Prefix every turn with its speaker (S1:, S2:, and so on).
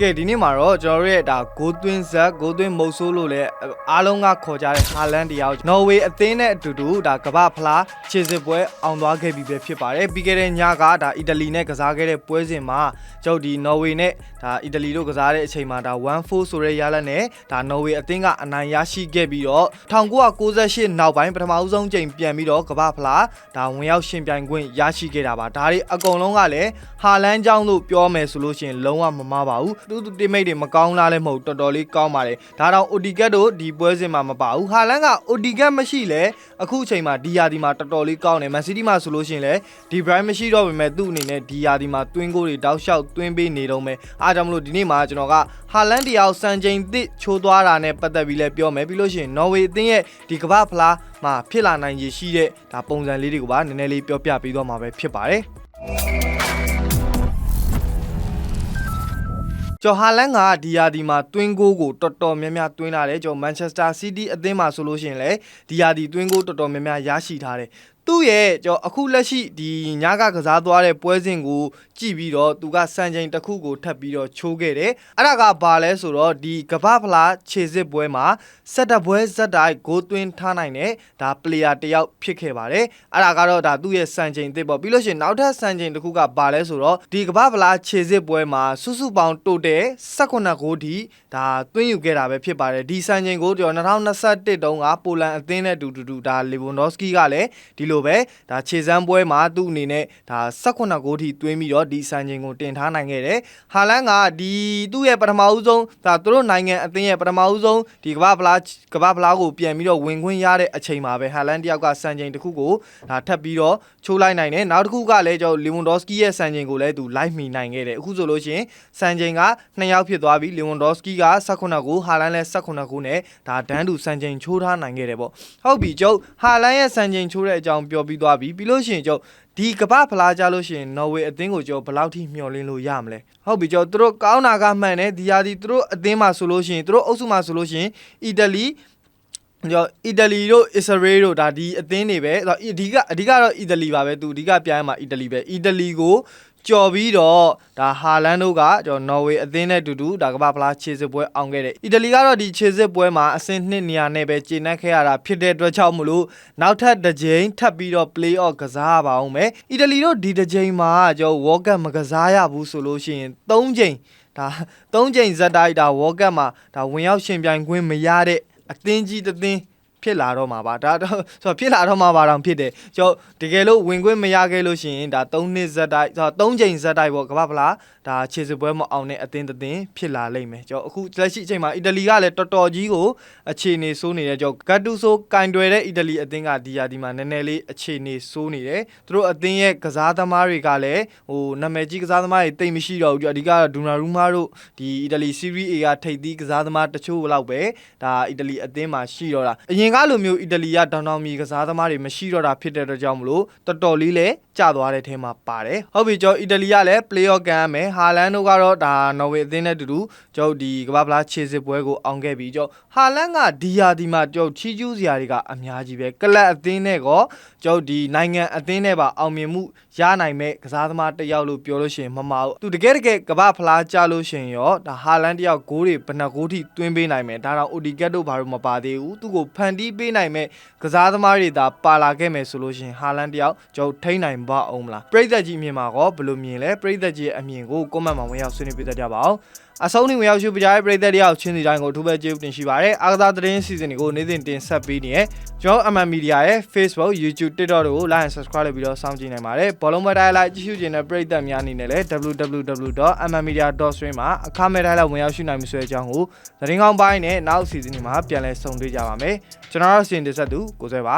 S1: ကဲဒီနေ့မှာတော့ကျွန်တော်တို့ရဲ့ဒါဂိုးသွင်းဇက်ဂိုးသွင်းမုတ်ဆိုးလို့လည်းအားလုံးကခေါ်ကြတဲ့ဟာလန်တရားနော်ဝေအသင်းနဲ့အတူတူဒါကမ္ဘာဖလားခြေစစ်ပွဲအောင်သွားခဲ့ပြီပဲဖြစ်ပါတယ်ပြီးခဲ့တဲ့ညကဒါအီတလီနဲ့ကစားခဲ့တဲ့ပွဲစဉ်မှာကျွန်တော်ဒီနော်ဝေနဲ့ဒါအီတလီတို့ကစားတဲ့အချိန်မှာဒါ1-4ဆိုတဲ့ရလဒ်နဲ့ဒါနော်ဝေအသင်းကအနိုင်ရရှိခဲ့ပြီးတော့1998နောက်ပိုင်းပထမဦးဆုံးချိန်ပြန်ပြီးတော့ကမ္ဘာဖလားဒါဝင်ရောက်ရှင်ပြိုင်ခွင့်ရရှိခဲ့တာပါဒါတွေအကုန်လုံးကလည်းဟာလန်ကြောင့်လို့ပြောမယ်ဆိုလို့ရှိရင်လုံးဝမမှားပါဘူးသူသူတိမိတ်တွေမကောင်းလားလည်းမဟုတ်တော်တော်လေးကောင်းပါတယ်ဒါတော့ ODGAT တို့ဒီပွဲစဉ်မှာမပါဘူးဟာလန်က ODGAT မရှိလဲအခုအချိန်မှာဒီယာဒီမှာတော်တော်လေးကောင်းတယ်မန်စီးတီးမှာဆိုလို့ရှိရင်လည်းဒီ Bright မရှိတော့ပေမဲ့သူ့အနေနဲ့ဒီယာဒီမှာတွင်းကိုတွေတောက်လျှောက်တွင်းပေးနေတော့မယ်အားကြောင့်မလို့ဒီနေ့မှာကျွန်တော်ကဟာလန်တရားစံချိန်သစ်ချိုးသွားတာနဲ့ပတ်သက်ပြီးလဲပြောမယ်ပြီးလို့ရှိရင်နော်ဝေအသင်းရဲ့ဒီကမ္ဘာဖလားမှာဖြစ်လာနိုင်ရရှိတဲ့ဒါပုံစံလေးတွေကိုပါနည်းနည်းလေးပြောပြပေးသွားမှာပဲဖြစ်ပါတယ် ကျော်ဟာလန်ကဒီယာဒီမှာတွင်းကိုကိုတော်တော်များများတွင်းလာတယ်ကျော်မန်ချက်စတာစီးတီးအသင်းမှာဆိုလို့ရှိရင်လည်းဒီယာဒီတွင်းကိုတော်တော်များများရရှိထားတယ် သူ့ရဲ့ကျော်အခုလက်ရှိဒီညကကစားသွားတဲ့ပွဲစဉ်ကိုကြည့်ပြီးတော့သူကစံချိန်တစ်ခုကိုထပ်ပြီးတော့ချိုးခဲ့တယ်အဲ့ဒါကဘာလဲဆိုတော့ဒီကပ္ပဖလားခြေစစ်ပွဲမှာစက်တပွဲဇက်တိုင်းဂိုးသွင်းထားနိုင်တဲ့ဒါပလေယာတစ်ယောက်ဖြစ်ခဲ့ပါတယ်အဲ့ဒါကတော့ဒါသူ့ရဲ့စံချိန်တစ်ပေါ့ပြီးလို့ရှိရင်နောက်ထပ်စံချိန်တစ်ခုကဘာလဲဆိုတော့ဒီကပ္ပဖလားခြေစစ်ပွဲမှာစုစုပေါင်းတိုတယ်18ဂိုးထိဒါသွင်းယူခဲ့တာပဲဖြစ်ပါတယ်ဒီစံချိန်ကိုကျွန်တော်2021တုန်းကပိုလန်အသင်းနဲ့တူတူတူဒါလီဗွန်ဒေါစကီကလည်းဒီလိုပဲဒါခြေစမ်းပွဲမှာသူ့အနေနဲ့ဒါ18ဂိုးထိသွင်းပြီးတော့ဒီစံချိန်ကိုတင်ထားနိုင်ခဲ့တယ်ဟာလန်ကဒီသူ့ရဲ့ပထမဦးဆုံးဒါသူတို့နိုင်ငံအသင်းရဲ့ပထမဦးဆုံးဒီကမ္ဘာဖလားကမ္ဘာဖလားကိုပြန်ပြီးတော့ဝင်ခွင့်ရတဲ့အချိန်မှာပဲဟာလန်တယောက်ကစံချိန်တစ်ခုကိုဒါထပ်ပြီးတော့ချိုးလိုက်နိုင်တယ်နောက်တစ်ခုကလည်းကျွန်တော်လီဗွန်ဒေါစကီရဲ့စံချိန်ကိုလည်းသူလိုက်မိနိုင်ခဲ့တယ်အခုဆိုလို့ရှိရင်စံချိန်က2ယောက်ဖြစ်သွားပြီလီဗွန်ဒေါစကီက18ကိုဟာလန်လည်း18ကိုနဲ့ဒါဒန်းတူစံချိန်ချိုးထားနိုင်ခဲ့တယ်ပေါ့ဟုတ်ပြီကျုပ်ဟာလန်ရဲ့စံချိန်ချိုးတဲ့အကြောင်းပြောပြီးသွားပြီပြီးလို့ရှိရင်ကျုပ်ဒီကပ္ပဖလားကြလို့ရှိရင်နော်ဝေအသင်းကိုကျော်ဘယ်လောက်ထိမျှော်လင့်လို့ရမလဲဟုတ်ပြီကျော်သူတို့ကောင်းတာကမှန်တယ်ဒီဟာဒီသူတို့အသင်းမှာဆိုလို့ရှိရင်သူတို့အုပ်စုမှာဆိုလို့ရှိရင်အီတလီကျော်အီတလီတို့အစ္စရေးတို့ဒါဒီအသင်းတွေပဲဆိုတော့အဓိကအဓိကတော့အီတလီပါပဲသူအဓိကပြိုင်မှာအီတလီပဲအီတလီကို ကြော်ပြီးတော့ဒါဟာလန်တို့ကကျွန်တော်နော်ဝေအသင်းနဲ့တူတူဒါကမ္ဘာဖလားခြေစစ်ပွဲအောင်ခဲ့တယ်အီတလီကတော့ဒီခြေစစ်ပွဲမှာအဆင့်2နေရာနဲ့ပဲကျေနပ်ခဲ့ရတာဖြစ်တဲ့အတွက်ကြောင့်မလို့နောက်ထပ်တစ်ကြိမ်ထပ်ပြီးတော့ play off ကစားရပါအောင်မယ်အီတလီတို့ဒီတစ်ကြိမ်မှာကျွန်တော် World Cup မကစားရဘူးဆိုလို့ရှိရင်3ကြိမ်ဒါ3ကြိမ်ဇက်တိုက်ဒါ World Cup မှာဒါဝင်ရောက်ရှင်ပြိုင်ခွင့်မရတဲ့အသင်းကြီးတစ်သင်း ဖြစ်လာတော့မှာပါဒါတော့ဆိုတော့ဖြစ်လာတော့မှာပါတော့ဖြစ်တယ်ကျွန်တော်တကယ်လို့ဝင်ခွင့်မရခဲ့လို့ရှိရင်ဒါ3နှစ်ဇက်တိုက်ဆိုတော့3ချိန်ဇက်တိုက်ပေါ့ကမ္ဘာဖလားဒါခြေစစ်ပွဲမအောင်တဲ့အသင်းတစ်သင်းဖြစ်လာလိမ့်မယ်ကျွန်တော်အခုလက်ရှိအချိန်မှာအီတလီကလည်းတော်တော်ကြီးကိုအခြေအနေဆိုးနေတယ်ကျွန်တော်ဂတ်တူဆိုကင်တွယ်တဲ့အီတလီအသင်းကဒီယာဒီမှာနည်းနည်းလေးအခြေအနေဆိုးနေတယ်သူတို့အသင်းရဲ့ကစားသမားတွေကလည်းဟိုနာမည်ကြီးကစားသမားတွေတိတ်မရှိတော့ဘူးအဓိကတော့ဒူနာရူမာတို့ဒီအီတလီစီးရီး A ကထိပ်သီးကစားသမားတချို့လောက်ပဲဒါအီတလီအသင်းမှာရှိတော့တာအရင်ကလိုမျိုးအီတလီကတောင်တောင်မီကစားသမားတွေမရှိတော့တာဖြစ်တဲ့အတွက်ကြောင့်မလို့တော်တော်လေးလဲကျသွားတဲ့ထဲမှာပါတယ်ဟုတ်ပြီကျွန်တော်အီတလီကလည်း play off ကန်ရမယ်ဟာလန်တို့ကတော့ဒါနော်ဝေအသင်းနဲ့တူတူကျွန်တော်ဒီကမ္ဘာဖလားခြေစစ်ပွဲကိုအောင်ခဲ့ပြီးကျွန်တော်ဟာလန်ကဒီယာဒီမှာကျွန်တော်ချီးကျူးစရာတွေကအများကြီးပဲကလပ်အသင်းနဲ့ကောကျွန်တော်ဒီနိုင်ငံအသင်းနဲ့ပါအောင်မြင်မှုရနိုင်မဲ့ကစားသမားတစ်ယောက်လို့ပြောလို့ရှိရင်မမအောင်သူတကယ်တကယ်ကမ္ဘာဖလားကြလို့ရှိရင်ရောဒါဟာလန်တယောက်ဂိုးတွေဘယ်နှဂိုးထိသွင်းပေးနိုင်မယ်ဒါတော့ ODGAT တို့ဘာလို့မပါသေးဘူးသူ့ကိုဖန်တီးပေးနိုင်မဲ့ကစားသမားတွေဒါပါလာခဲ့မယ်ဆိုလို့ရှိရင်ဟာလန်တယောက်ကျွန်တော်ထိန်းနိုင်ပါအောင်မလားပရိသတ်ကြီးအမြင်မှာကောဘယ်လိုမြင်လဲပရိသတ်ကြီးရဲ့အမြင်ကို comment မှာဝင်ရောက်ဆွေးနွေးပေးတတ်ကြပါအောင် အဆုံးထိဝင်ရောက်ရှုပြကြတဲ့ပရိသတ်တွေအောင်ချင်းစီတိုင်းကိုအထူးပဲကျေးဇူးတင်ရှိပါတယ်အားကစားသတင်းစီစဉ်တွေကိုနေ့စဉ်တင်ဆက်ပေးနေရကျွန်တော် MM Media ရဲ့ Facebook YouTube TikTok တို့ကို like and subscribe လုပ်ပြီးတော့စောင့်ကြည့်နိုင်ပါတယ်ဘောလုံးမတိုင်းလိုက်ကြည့်ရှုခြင်းတဲ့ပရိသတ်များအနေနဲ့လည်း www.mmmedia.stream မှာအခမဲ့တိုင်းလိုက်ဝင်ရောက်ရှုနိုင်မှုဆွဲအကြောင်းကိုသတင်းကောင်းပိုင်းနဲ့နောက်စီစဉ်တွေမှာပြန်လည်ဆုံတွေ့ကြပါမယ်ကျွန်တော်တို့စီစဉ်တင်ဆက်သူကိုစဲပါ